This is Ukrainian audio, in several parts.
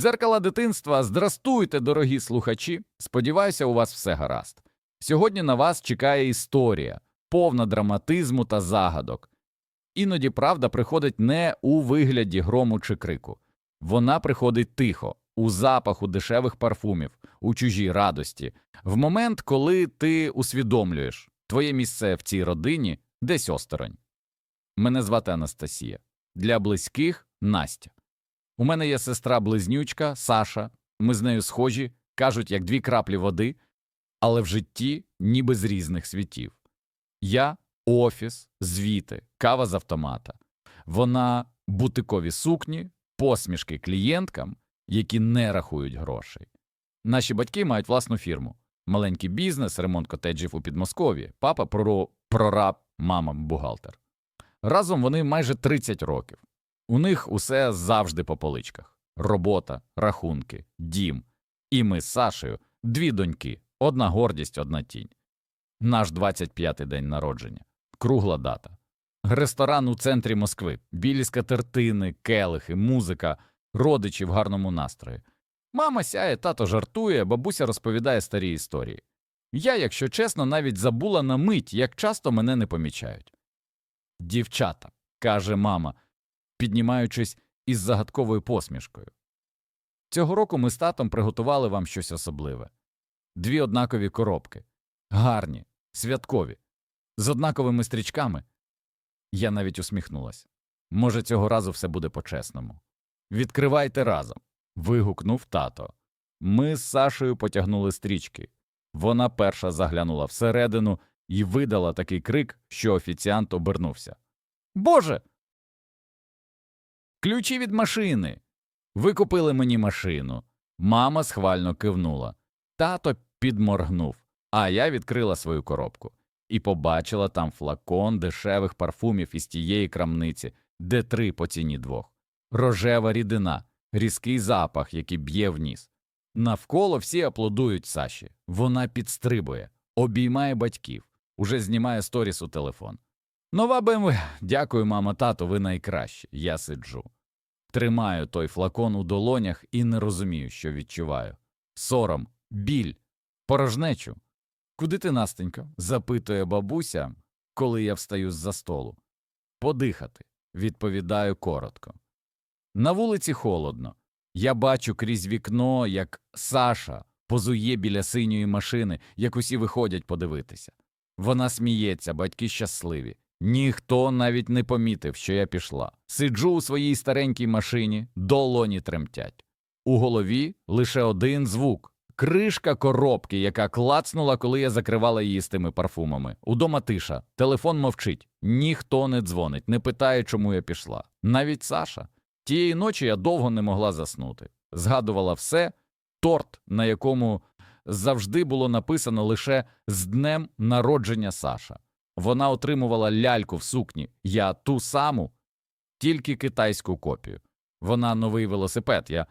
Дзеркала дитинства, здрастуйте, дорогі слухачі. Сподіваюся, у вас все гаразд. Сьогодні на вас чекає історія, повна драматизму та загадок. Іноді правда приходить не у вигляді грому чи крику. Вона приходить тихо, у запаху дешевих парфумів, у чужій радості, в момент, коли ти усвідомлюєш, твоє місце в цій родині десь осторонь. Мене звати Анастасія. Для близьких Настя. У мене є сестра-близнючка Саша. Ми з нею схожі, кажуть, як дві краплі води, але в житті ніби з різних світів. Я офіс, звіти, кава з автомата. Вона бутикові сукні, посмішки клієнткам, які не рахують грошей. Наші батьки мають власну фірму, маленький бізнес, ремонт котеджів у Підмосков'ї, папа прораб, мама бухгалтер. Разом вони майже 30 років. У них усе завжди по поличках: робота, рахунки, дім. І ми з Сашею дві доньки, одна гордість, одна тінь. Наш 25-й день народження, кругла дата. Ресторан у центрі Москви, білі скатертини, келихи, музика, родичі в гарному настрої. Мама сяє, тато жартує, бабуся розповідає старі історії. Я, якщо чесно, навіть забула на мить, як часто мене не помічають. Дівчата, каже мама, піднімаючись із загадковою посмішкою. Цього року ми з татом приготували вам щось особливе дві однакові коробки, гарні, святкові, з однаковими стрічками. Я навіть усміхнулася. Може, цього разу все буде по-чесному. Відкривайте разом. вигукнув тато. Ми з Сашею потягнули стрічки. Вона перша заглянула всередину і видала такий крик, що офіціант обернувся. Боже. Ключі від машини. Ви купили мені машину. Мама схвально кивнула. Тато підморгнув, а я відкрила свою коробку і побачила там флакон дешевих парфумів із тієї крамниці, де три по ціні двох. Рожева рідина, різкий запах, який б'є в ніс. Навколо всі аплодують Саші. Вона підстрибує, обіймає батьків, уже знімає сторіс у телефон. Нова БМВ. Дякую, мама, тато, ви найкращі. Я сиджу. Тримаю той флакон у долонях і не розумію, що відчуваю. Сором, біль, порожнечу. Куди ти, Настенько? запитує бабуся, коли я встаю з-за столу. Подихати, відповідаю коротко. На вулиці холодно. Я бачу крізь вікно, як Саша позує біля синьої машини, як усі виходять подивитися. Вона сміється, батьки щасливі. Ніхто навіть не помітив, що я пішла. Сиджу у своїй старенькій машині, долоні тремтять. У голові лише один звук кришка коробки, яка клацнула, коли я закривала її з тими парфумами. Удома тиша, телефон мовчить, ніхто не дзвонить, не питає, чому я пішла. Навіть Саша. Тієї ночі я довго не могла заснути. Згадувала все, торт, на якому завжди було написано лише з днем народження Саша. Вона отримувала ляльку в сукні, я ту саму, тільки китайську копію. Вона новий велосипед, я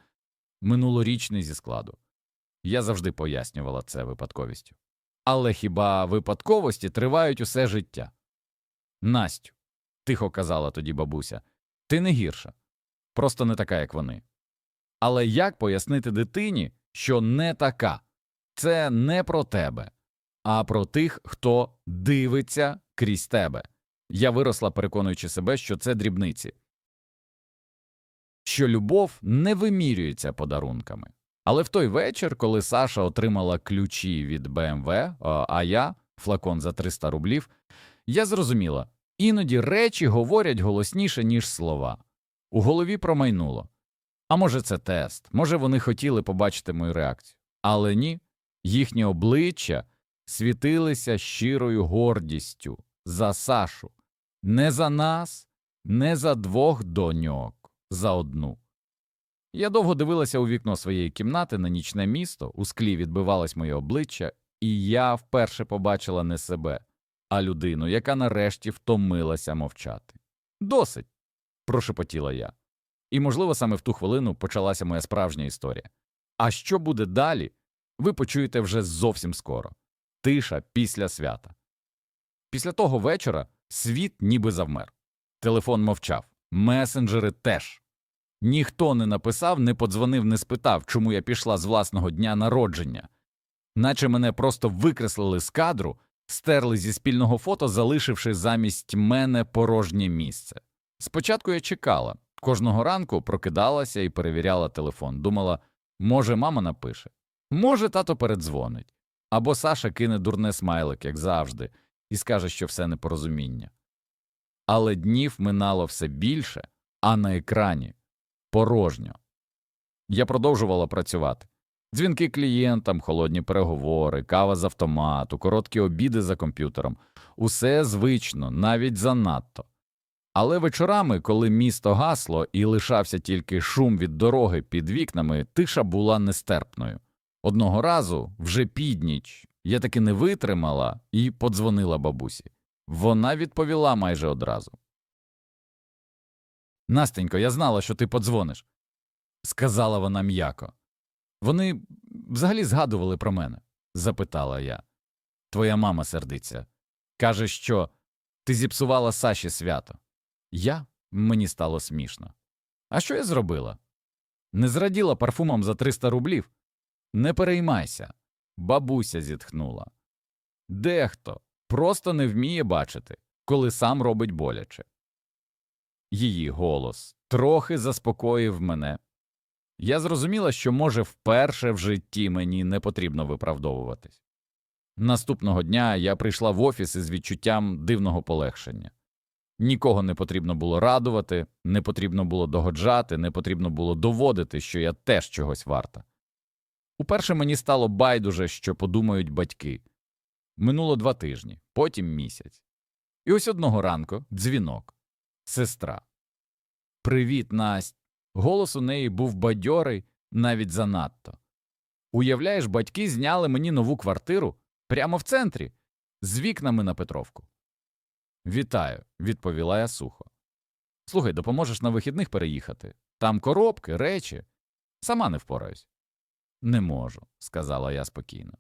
минулорічний зі складу. Я завжди пояснювала це випадковістю. Але хіба випадковості тривають усе життя? Настю, тихо казала тоді бабуся, ти не гірша, просто не така, як вони. Але як пояснити дитині, що не така? Це не про тебе, а про тих, хто дивиться крізь тебе. Я виросла, переконуючи себе, що це дрібниці, що любов не вимірюється подарунками. Але в той вечір, коли Саша отримала ключі від БМВ, а я флакон за 300 рублів, я зрозуміла, іноді речі говорять голосніше, ніж слова. У голові промайнуло. А може, це тест, може, вони хотіли побачити мою реакцію. Але ні, їхні обличчя світилися щирою гордістю за Сашу. Не за нас, не за двох доньок, за одну. Я довго дивилася у вікно своєї кімнати на нічне місто, у склі відбивалось моє обличчя, і я вперше побачила не себе, а людину, яка нарешті втомилася мовчати. Досить. прошепотіла я. І, можливо, саме в ту хвилину почалася моя справжня історія. А що буде далі, ви почуєте вже зовсім скоро тиша після свята. Після того вечора світ ніби завмер. Телефон мовчав, месенджери теж. Ніхто не написав, не подзвонив, не спитав, чому я пішла з власного дня народження. Наче мене просто викреслили з кадру, стерли зі спільного фото, залишивши замість мене порожнє місце. Спочатку я чекала. Кожного ранку прокидалася і перевіряла телефон. Думала, може, мама напише, може, тато передзвонить, або Саша кине дурне смайлик, як завжди, і скаже, що все непорозуміння. Але днів минало все більше, а на екрані порожньо. Я продовжувала працювати. Дзвінки клієнтам, холодні переговори, кава з автомату, короткі обіди за комп'ютером усе звично, навіть занадто. Але вечорами, коли місто гасло і лишався тільки шум від дороги під вікнами, тиша була нестерпною. Одного разу, вже підніч, я таки не витримала і подзвонила бабусі. Вона відповіла майже одразу. Настенько, я знала, що ти подзвониш, сказала вона м'яко. Вони взагалі згадували про мене? запитала я. Твоя мама сердиться. Каже, що ти зіпсувала Саші свято. Я мені стало смішно. А що я зробила? Не зраділа парфумом за 300 рублів? Не переймайся. Бабуся зітхнула. Дехто просто не вміє бачити, коли сам робить боляче. Її голос трохи заспокоїв мене. Я зрозуміла, що, може, вперше в житті мені не потрібно виправдовуватись. Наступного дня я прийшла в офіс із відчуттям дивного полегшення. Нікого не потрібно було радувати, не потрібно було догоджати, не потрібно було доводити, що я теж чогось варта. Уперше мені стало байдуже, що подумають батьки. Минуло два тижні, потім місяць. І ось одного ранку дзвінок. Сестра. Привіт, Насть. Голос у неї був бадьорий, навіть занадто. Уявляєш, батьки зняли мені нову квартиру прямо в центрі, з вікнами на Петровку. Вітаю, відповіла я сухо. Слухай, допоможеш на вихідних переїхати. Там коробки, речі. Сама не впораюсь. Не можу, сказала я спокійно.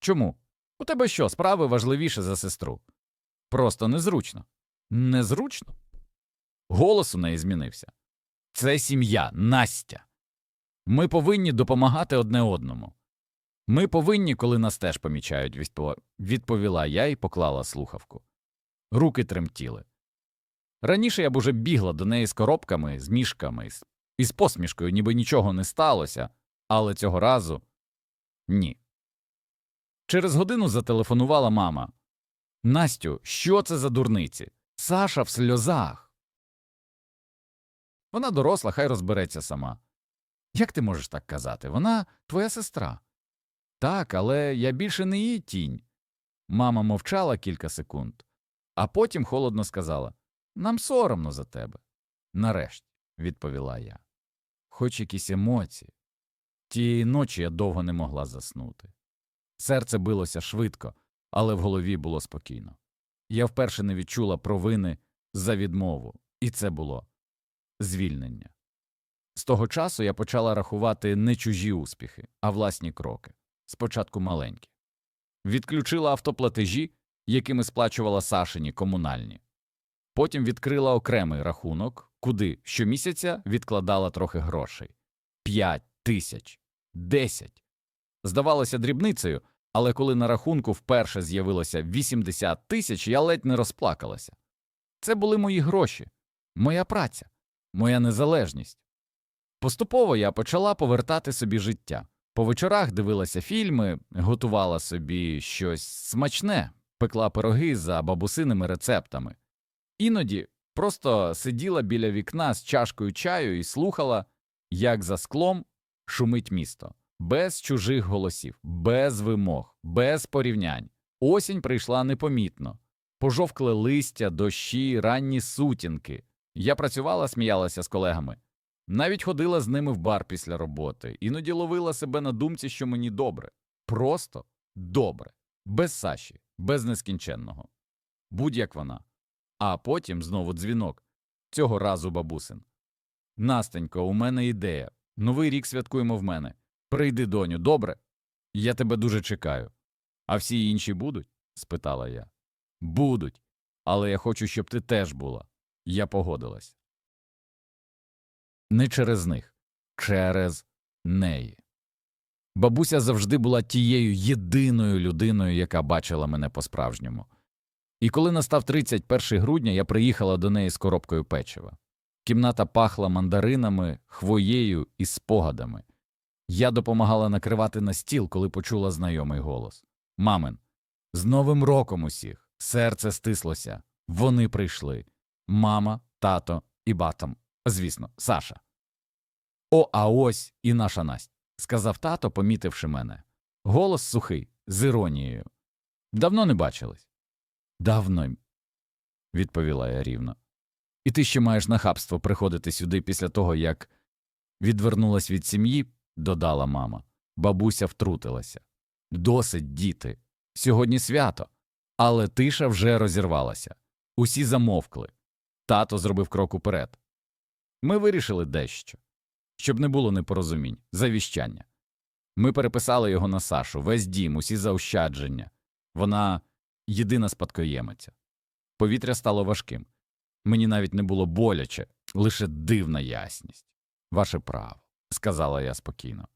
Чому? У тебе що, справи важливіше за сестру? Просто незручно. Незручно? Голос у неї змінився. Це сім'я, Настя. Ми повинні допомагати одне одному. Ми повинні, коли нас теж помічають, відпо- відповіла я і поклала слухавку. Руки тремтіли. Раніше я б уже бігла до неї з коробками, з мішками, і з посмішкою, ніби нічого не сталося, але цього разу ні. Через годину зателефонувала мама. Настю, що це за дурниці? Саша в сльозах. Вона доросла, хай розбереться сама. Як ти можеш так казати? Вона твоя сестра. Так, але я більше не її тінь. Мама мовчала кілька секунд, а потім холодно сказала Нам соромно за тебе. Нарешті, відповіла я. Хоч якісь емоції. Тієї ночі я довго не могла заснути. Серце билося швидко, але в голові було спокійно. Я вперше не відчула провини за відмову, і це було звільнення. З того часу я почала рахувати не чужі успіхи, а власні кроки, спочатку маленькі. Відключила автоплатежі, якими сплачувала Сашині комунальні. Потім відкрила окремий рахунок, куди щомісяця відкладала трохи грошей п'ять тисяч, десять. Здавалося дрібницею, але коли на рахунку вперше з'явилося 80 тисяч, я ледь не розплакалася. Це були мої гроші, моя праця, моя незалежність. Поступово я почала повертати собі життя. По вечорах дивилася фільми, готувала собі щось смачне, пекла пироги за бабусиними рецептами. Іноді просто сиділа біля вікна з чашкою чаю і слухала, як за склом шумить місто, без чужих голосів, без вимог, без порівнянь. Осінь прийшла непомітно. Пожовкли листя, дощі, ранні сутінки. Я працювала, сміялася з колегами. Навіть ходила з ними в бар після роботи, іноді ловила себе на думці, що мені добре. Просто добре. Без Саші, без нескінченного. Будь-як вона. А потім знову дзвінок. Цього разу бабусин. Настенько, у мене ідея. Новий рік святкуємо в мене. Прийди, доню, добре? Я тебе дуже чекаю. А всі інші будуть? спитала я. Будуть. Але я хочу, щоб ти теж була. Я погодилась. Не через них, через неї. Бабуся завжди була тією єдиною людиною, яка бачила мене по-справжньому. І коли настав 31 грудня, я приїхала до неї з коробкою печива. Кімната пахла мандаринами, хвоєю і спогадами. Я допомагала накривати на стіл, коли почула знайомий голос. Мамин, з Новим роком усіх. Серце стислося. Вони прийшли. Мама, тато і батом. Звісно, Саша. О, а ось і наша Настя, сказав тато, помітивши мене. Голос сухий, з іронією. Давно не бачились? Давно, відповіла я рівно. І ти ще маєш нахабство приходити сюди після того, як відвернулась від сім'ї, додала мама. Бабуся втрутилася. Досить, діти. Сьогодні свято. Але тиша вже розірвалася. Усі замовкли. Тато зробив крок уперед. Ми вирішили дещо, щоб не було непорозумінь, завіщання. Ми переписали його на Сашу, весь дім, усі заощадження. Вона єдина спадкоємиця. Повітря стало важким. Мені навіть не було боляче, лише дивна ясність. Ваше право, сказала я спокійно.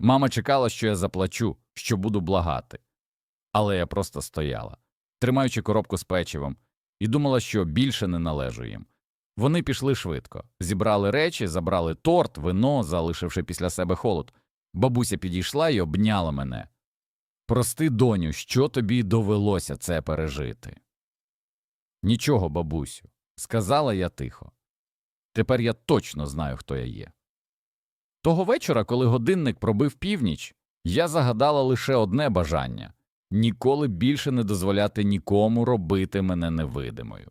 Мама чекала, що я заплачу, що буду благати. Але я просто стояла, тримаючи коробку з печивом, і думала, що більше не належу їм. Вони пішли швидко, зібрали речі, забрали торт, вино, залишивши після себе холод. Бабуся підійшла і обняла мене. Прости, доню, що тобі довелося це пережити? Нічого, бабусю, сказала я тихо. Тепер я точно знаю, хто я є. Того вечора, коли годинник пробив північ, я загадала лише одне бажання ніколи більше не дозволяти нікому робити мене невидимою.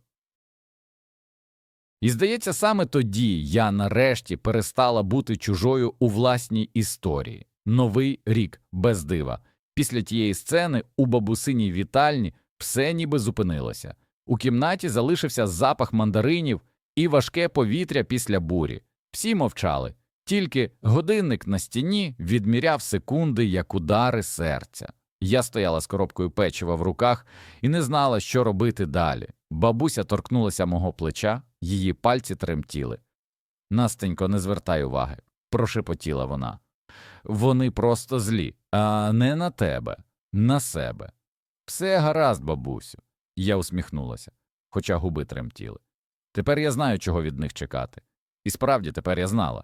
І здається, саме тоді я нарешті перестала бути чужою у власній історії. Новий рік без дива. Після тієї сцени у бабусиній вітальні все ніби зупинилося. У кімнаті залишився запах мандаринів і важке повітря після бурі. Всі мовчали, тільки годинник на стіні відміряв секунди, як удари серця. Я стояла з коробкою печива в руках і не знала, що робити далі. Бабуся торкнулася мого плеча, її пальці тремтіли. Настенько, не звертай уваги, прошепотіла вона. Вони просто злі, а не на тебе, на себе. Все гаразд, бабусю. Я усміхнулася, хоча губи тремтіли. Тепер я знаю, чого від них чекати. І справді тепер я знала.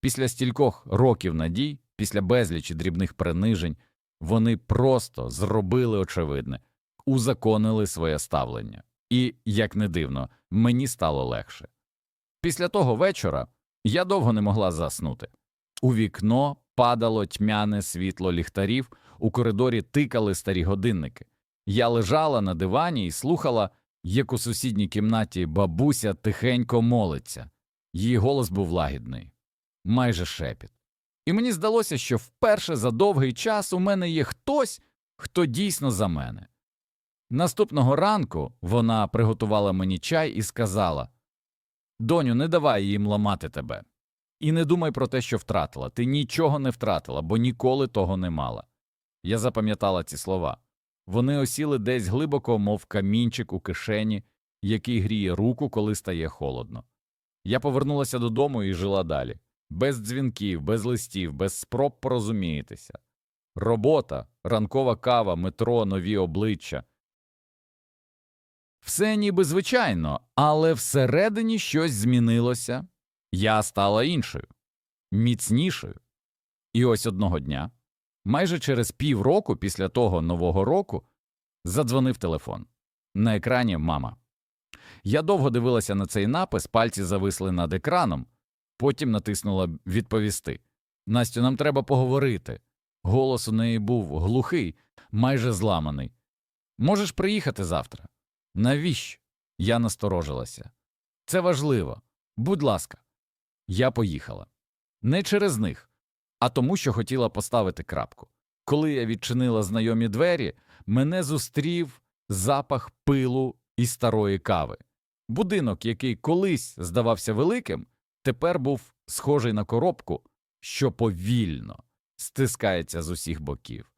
Після стількох років надій, після безлічі дрібних принижень, вони просто зробили очевидне, узаконили своє ставлення. І, як не дивно, мені стало легше. Після того вечора я довго не могла заснути. У вікно падало тьмяне світло ліхтарів, у коридорі тикали старі годинники. Я лежала на дивані і слухала, як у сусідній кімнаті бабуся тихенько молиться. Її голос був лагідний, майже шепіт. І мені здалося, що вперше за довгий час у мене є хтось, хто дійсно за мене. Наступного ранку вона приготувала мені чай і сказала Доню, не давай їм ламати тебе. І не думай про те, що втратила. Ти нічого не втратила, бо ніколи того не мала. Я запам'ятала ці слова. Вони осіли десь глибоко, мов камінчик у кишені, який гріє руку, коли стає холодно. Я повернулася додому і жила далі. Без дзвінків, без листів, без спроб порозумітися. Робота, ранкова кава, метро, нові обличчя. Все ніби звичайно, але всередині щось змінилося. Я стала іншою, міцнішою. І ось одного дня, майже через півроку після того нового року, задзвонив телефон. На екрані мама. Я довго дивилася на цей напис, пальці зависли над екраном, потім натиснула відповісти. Настю, нам треба поговорити. Голос у неї був глухий, майже зламаний. Можеш приїхати завтра? Навіщо? Я насторожилася. Це важливо. Будь ласка. Я поїхала. Не через них, а тому, що хотіла поставити крапку. Коли я відчинила знайомі двері, мене зустрів запах пилу і старої кави. Будинок, який колись здавався великим, тепер був схожий на коробку, що повільно стискається з усіх боків.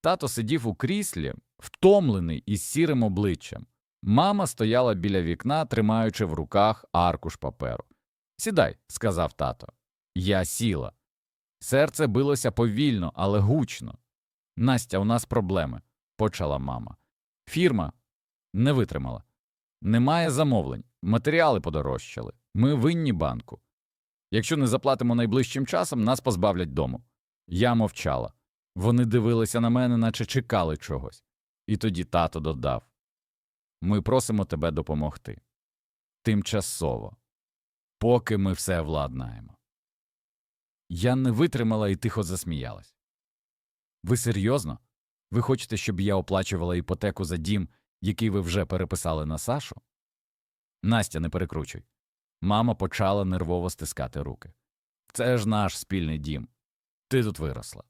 Тато сидів у кріслі, втомлений із сірим обличчям. Мама стояла біля вікна, тримаючи в руках аркуш паперу. Сідай, сказав тато. Я сіла. Серце билося повільно, але гучно. Настя, у нас проблеми, почала мама. Фірма не витримала. Немає замовлень, матеріали подорожчали. Ми винні банку. Якщо не заплатимо найближчим часом, нас позбавлять дому. Я мовчала. Вони дивилися на мене, наче чекали чогось. І тоді тато додав Ми просимо тебе допомогти. Тимчасово, поки ми все владнаємо. Я не витримала і тихо засміялась. Ви серйозно? Ви хочете, щоб я оплачувала іпотеку за дім, який ви вже переписали на Сашу? Настя, не перекручуй. Мама почала нервово стискати руки. Це ж наш спільний дім. Ти тут виросла.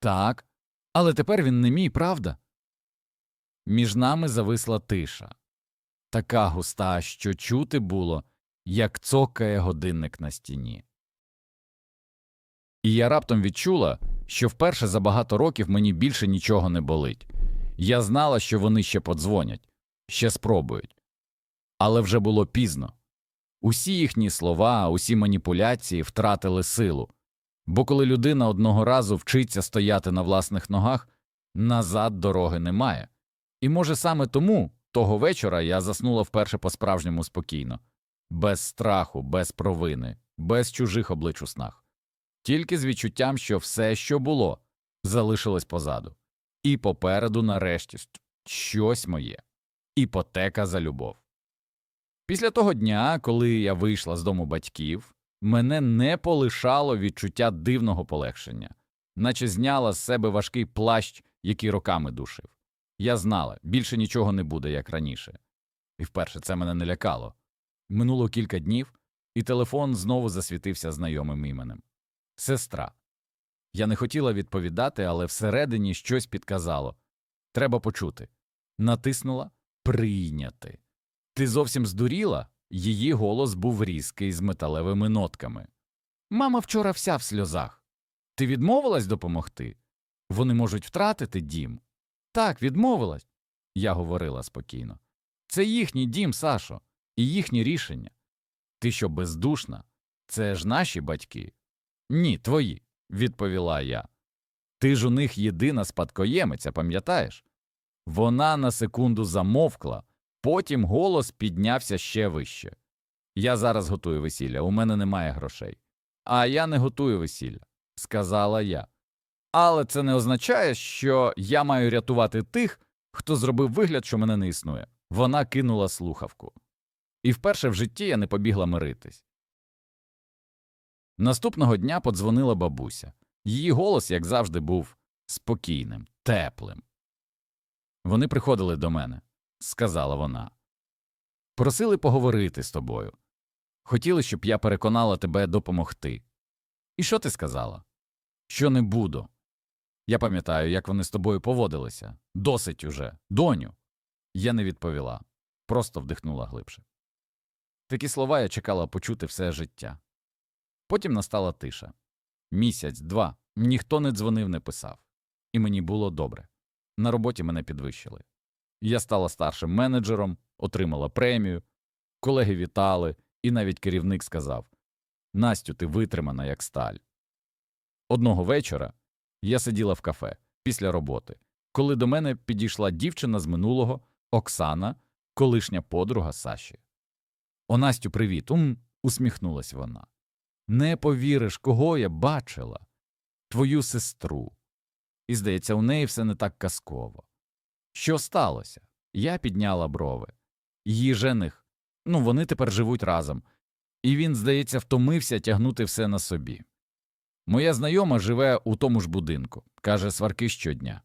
Так, але тепер він не мій, правда? Між нами зависла тиша, така густа, що чути було, як цокає годинник на стіні. І я раптом відчула, що вперше за багато років мені більше нічого не болить. Я знала, що вони ще подзвонять, ще спробують. Але вже було пізно. Усі їхні слова, усі маніпуляції втратили силу. Бо коли людина одного разу вчиться стояти на власних ногах, назад дороги немає. І може саме тому того вечора я заснула вперше по справжньому спокійно, без страху, без провини, без чужих облич у снах, тільки з відчуттям, що все, що було, залишилось позаду, і попереду, нарешті, щось моє іпотека за любов. Після того дня, коли я вийшла з дому батьків, мене не полишало відчуття дивного полегшення, наче зняла з себе важкий плащ, який роками душив. Я знала, більше нічого не буде, як раніше. І вперше це мене не лякало. Минуло кілька днів, і телефон знову засвітився знайомим іменем Сестра. Я не хотіла відповідати, але всередині щось підказало треба почути. Натиснула прийняти. Ти зовсім здуріла? Її голос був різкий з металевими нотками. Мама вчора вся в сльозах. Ти відмовилась допомогти? Вони можуть втратити дім. Так, відмовилась, я говорила спокійно. Це їхній дім, Сашо, і їхнє рішення. Ти що бездушна? Це ж наші батьки. Ні, твої, відповіла я. Ти ж у них єдина спадкоємиця, пам'ятаєш? Вона на секунду замовкла, потім голос піднявся ще вище. Я зараз готую весілля, у мене немає грошей. А я не готую весілля, сказала я. Але це не означає, що я маю рятувати тих, хто зробив вигляд, що мене не існує. Вона кинула слухавку. І вперше в житті я не побігла миритись. Наступного дня подзвонила бабуся. Її голос, як завжди, був спокійним, теплим. Вони приходили до мене, сказала вона. Просили поговорити з тобою. Хотіли, щоб я переконала тебе допомогти. І що ти сказала? Що не буду. Я пам'ятаю, як вони з тобою поводилися. Досить уже, доню. Я не відповіла, просто вдихнула глибше. Такі слова я чекала почути все життя. Потім настала тиша. Місяць, два, ніхто не дзвонив, не писав. І мені було добре. На роботі мене підвищили. Я стала старшим менеджером, отримала премію, колеги вітали, і навіть керівник сказав Настю, ти витримана, як сталь. Одного вечора я сиділа в кафе після роботи, коли до мене підійшла дівчина з минулого Оксана, колишня подруга Саші. О, Настю, привіт. Ум, усміхнулась вона. Не повіриш, кого я бачила? Твою сестру. І, здається, у неї все не так казково. Що сталося? Я підняла брови. Її жених, ну вони тепер живуть разом, і він, здається, втомився тягнути все на собі. Моя знайома живе у тому ж будинку, каже сварки щодня.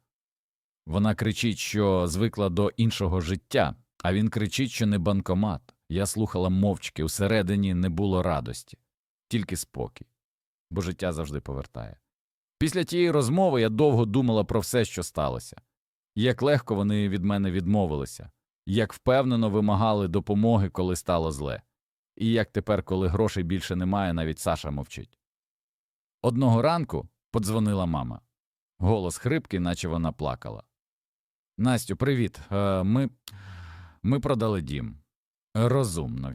Вона кричить, що звикла до іншого життя, а він кричить, що не банкомат. Я слухала мовчки, усередині не було радості, тільки спокій, бо життя завжди повертає. Після тієї розмови я довго думала про все, що сталося, як легко вони від мене відмовилися, як впевнено вимагали допомоги, коли стало зле, і як тепер, коли грошей більше немає, навіть Саша мовчить. Одного ранку подзвонила мама. Голос хрипкий, наче вона плакала. Настю, привіт. Е, Ми ми продали дім. Розумно,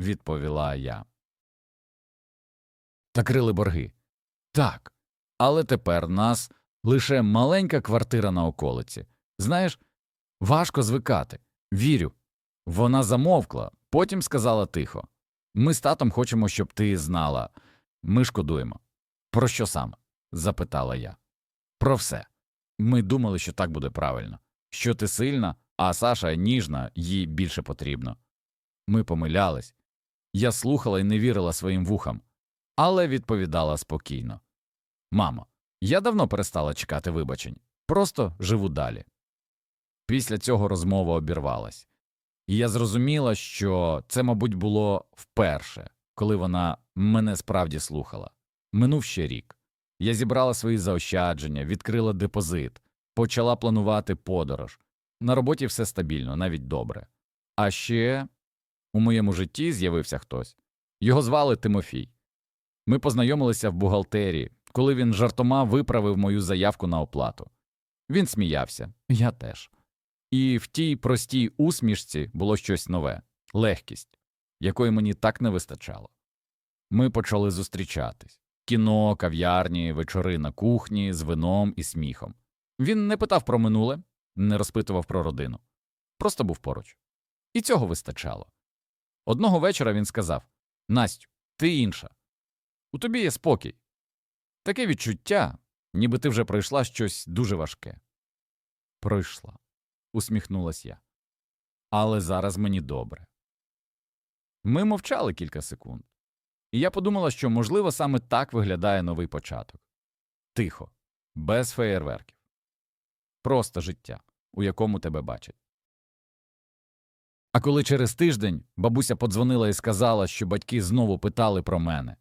відповіла я. Накрили борги. Так. Але тепер нас лише маленька квартира на околиці. Знаєш, важко звикати. Вірю. Вона замовкла, потім сказала тихо. Ми з татом хочемо, щоб ти знала. Ми шкодуємо. Про що саме? запитала я. Про все. Ми думали, що так буде правильно, що ти сильна, а Саша ніжна, їй більше потрібно. Ми помилялись. Я слухала і не вірила своїм вухам, але відповідала спокійно. Мамо, я давно перестала чекати вибачень, просто живу далі. Після цього розмова обірвалась, і я зрозуміла, що це, мабуть, було вперше, коли вона мене справді слухала. Минув ще рік. Я зібрала свої заощадження, відкрила депозит, почала планувати подорож. На роботі все стабільно, навіть добре. А ще у моєму житті з'явився хтось. Його звали Тимофій. Ми познайомилися в бухгалтерії, коли він жартома виправив мою заявку на оплату. Він сміявся, я теж. І в тій простій усмішці було щось нове легкість, якої мені так не вистачало. Ми почали зустрічатись кіно, кав'ярні, вечори на кухні з вином і сміхом. Він не питав про минуле, не розпитував про родину, просто був поруч. І цього вистачало. Одного вечора він сказав Настю, ти інша. У тобі є спокій. Таке відчуття, ніби ти вже пройшла щось дуже важке. Пройшла, усміхнулась я. Але зараз мені добре. Ми мовчали кілька секунд, і я подумала, що, можливо, саме так виглядає новий початок тихо, без феєрверків, просто життя, у якому тебе бачать. А коли через тиждень бабуся подзвонила і сказала, що батьки знову питали про мене,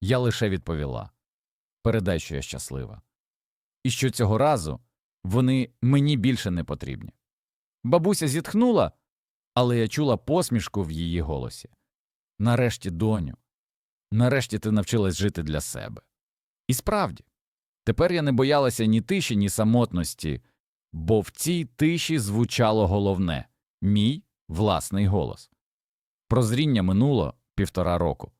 я лише відповіла передай, що я щаслива, і що цього разу вони мені більше не потрібні. Бабуся зітхнула, але я чула посмішку в її голосі. Нарешті, доню, нарешті ти навчилась жити для себе. І справді, тепер я не боялася ні тиші, ні самотності, бо в цій тиші звучало головне мій власний голос. Прозріння минуло півтора року.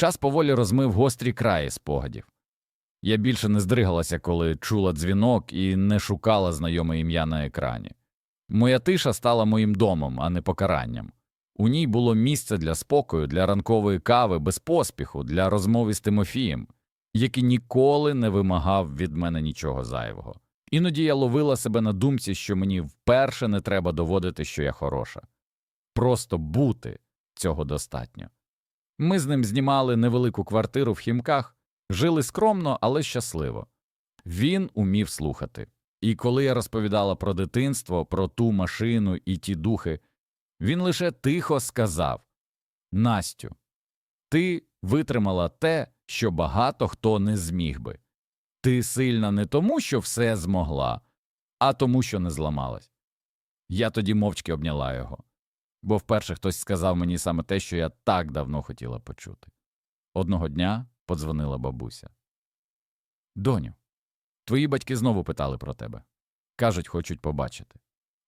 Час поволі розмив гострі краї спогадів. Я більше не здригалася, коли чула дзвінок і не шукала знайоме ім'я на екрані. Моя тиша стала моїм домом, а не покаранням. У ній було місце для спокою, для ранкової кави, без поспіху, для розмови з Тимофієм, який ніколи не вимагав від мене нічого зайвого. Іноді я ловила себе на думці, що мені вперше не треба доводити, що я хороша. Просто бути цього достатньо. Ми з ним знімали невелику квартиру в хімках, жили скромно, але щасливо. Він умів слухати. І коли я розповідала про дитинство, про ту машину і ті духи, він лише тихо сказав Настю, ти витримала те, що багато хто не зміг би. Ти сильна не тому, що все змогла, а тому, що не зламалась. Я тоді мовчки обняла його, бо вперше хтось сказав мені саме те, що я так давно хотіла почути. Одного дня подзвонила бабуся. Доню, твої батьки знову питали про тебе. Кажуть, хочуть побачити.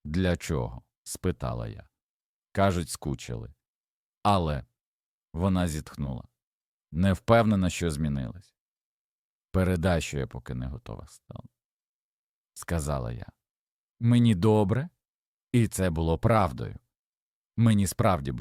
Для чого? спитала я. Кажуть, скучили. Але вона зітхнула. Не впевнена, що змінилось. Передай, що я поки не готова стала. Сказала я. Мені добре, і це було правдою. Мені справді було